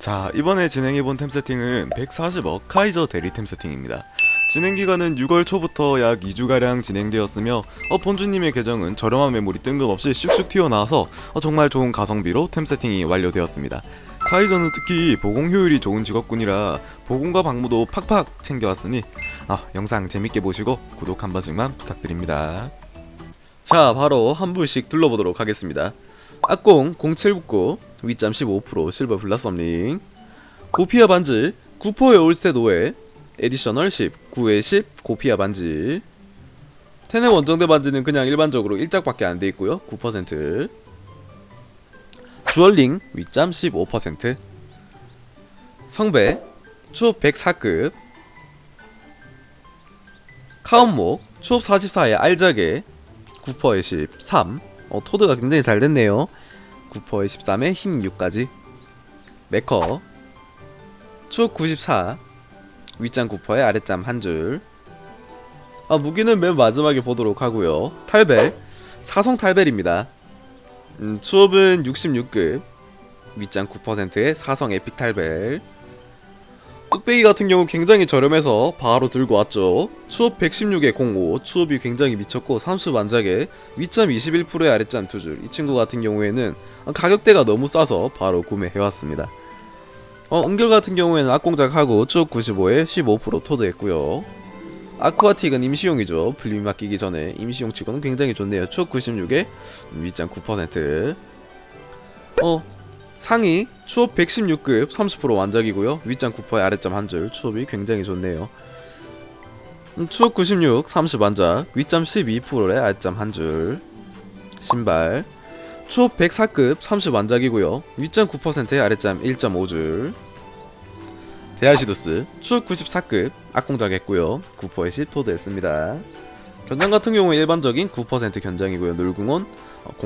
자 이번에 진행해본 템 세팅은 140억 카이저 대리 템 세팅입니다. 진행 기간은 6월 초부터 약 2주가량 진행되었으며 어, 본주님의 계정은 저렴한 메모리 뜬금없이 슉슉 튀어나와서 어, 정말 좋은 가성비로 템 세팅이 완료되었습니다. 카이저는 특히 보공 효율이 좋은 직업군이라 보공과 방무도 팍팍 챙겨왔으니 아, 영상 재밌게 보시고 구독 한 번씩만 부탁드립니다. 자 바로 한 분씩 둘러보도록 하겠습니다. 악공 0799 위점 15% 실버 블라썸링. 고피아 반지 9포의 올스테 노예 에디셔널 10 9에 10 고피아 반지 테네 원정대 반지는 그냥 일반적으로 1작밖에 안 돼 있고요. 9% 주얼링 위점 15% 성배 추업 104급. 카운목 추업 44의 알자게 9%에 13 어, 토드가 굉장히 잘 됐네요 9%에 13에 힘 6까지. 메커. 추억 94 윗장 9%에 아랫장 한줄. 아, 무기는 맨 마지막에 보도록 하고요. 탈벨. 사성 탈벨입니다. 음, 추업은 66급. 윗장 9%의 사성 에픽 탈벨 뚝배기 같은 경우 굉장히 저렴해서 바로 들고 왔죠. 추업 116에 05, 추업이 굉장히 미쳤고 30 완작에 위점 21%의 아랫잔 두 줄. 이 친구 같은 경우에는 가격대가 너무 싸서 바로 구매해왔습니다. 어, 은결 같은 경우에는 악공작하고 추업 95에 15% 토드했고요. 아쿠아틱은 임시용이죠. 불림 맡기기 전에 임시용 치고는 굉장히 좋네요. 추업 96에 윗장 9%. 어, 상위 추업 116급 30% 완작이고요. 윗장 9%의 아랫점 한 줄. 추업이 굉장히 좋네요. 음, 추업 96 30 완작. 윗점 12%의 아랫점 한 줄. 신발. 추업 104급 30 완작이고요. 윗점 9%의 아랫점 1.5줄. 데아시도스 추업 94급 악공작 했고요. 9%의 10 토드 했습니다. 견장 같은 경우에 일반적인 9% 견장이고요. 놀궁원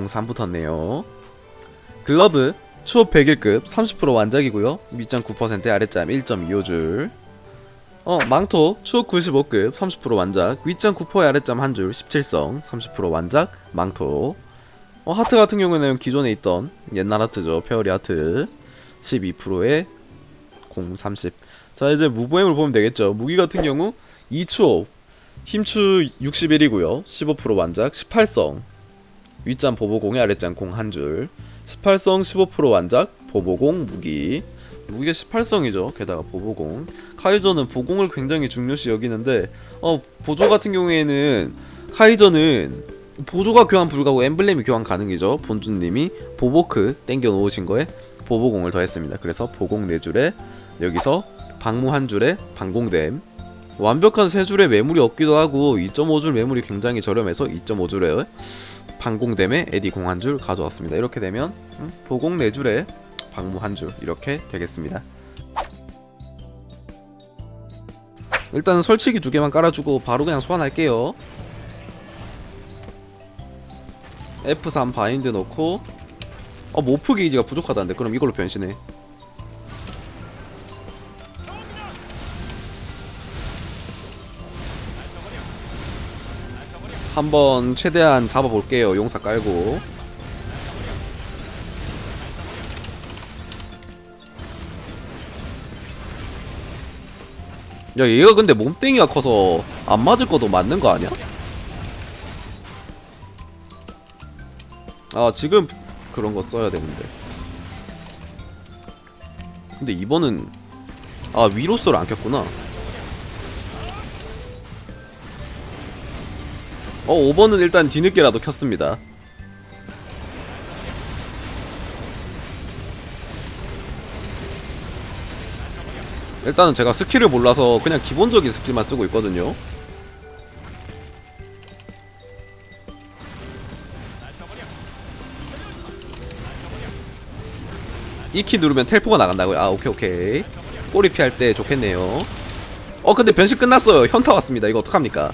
03 붙었네요. 글러브 추업 101급 30% 완작이고요. 밑장 9% 아랫점 1.25줄. 어, 망토 추업 95급 30% 완작, 윗장 9%의 아랫점 한줄 17성 30% 완작, 망토. 어, 하트 같은 경우에는 기존에 있던 옛날 하트죠. 페어리 하트 12%의 공 30. 자, 이제 무보행을 보면 되겠죠. 무기 같은 경우 2추업 힘추 61이고요. 15% 완작, 18성. 윗장 보보공의 아랫장 공 한 줄. 18성 15% 완작 보보공 무기. 무기가 18성이죠. 게다가 보보공. 카이저는 보공을 굉장히 중요시 여기는데 어 보조 같은 경우에는 카이저는 보조가 교환 불가고 엠블렘이 교환 가능이죠. 본주님이 보보크 땡겨 놓으신 거에 보보공을 더했습니다. 그래서 보공 4줄에 여기서 방무 한 줄에 방공댐 완벽한 세 줄의 매물이 없기도 하고 2.5줄 매물이 굉장히 저렴해서 2.5줄에 방공댐에 에디 공 한 줄 가져왔습니다. 이렇게 되면 음, 보공 네 줄에 방무 한 줄 이렇게 되겠습니다. 일단 설치기 두 개만 깔아주고 바로 그냥 소환할게요. F3 바인드 넣고 어 모프 게이지가 부족하다는데 그럼 이걸로 변신해. 한번 최대한 잡아볼게요. 용사 깔고. 야 얘가 근데 몸땡이가 커서 안 맞을 것도 맞는 거 아니야? 아 지금 그런 거 써야 되는데 근데 이번은 아 위로스를 안 켰구나 어 5번은 일단 뒤늦게라도 켰습니다. 일단은 제가 스킬을 몰라서 그냥 기본적인 스킬만 쓰고 있거든요. 이 키 누르면 텔포가 나간다고요? 아 오케이 오케이. 꼬리 피할 때 좋겠네요. 어 근데 변신 끝났어요. 현타 왔습니다. 이거 어떡합니까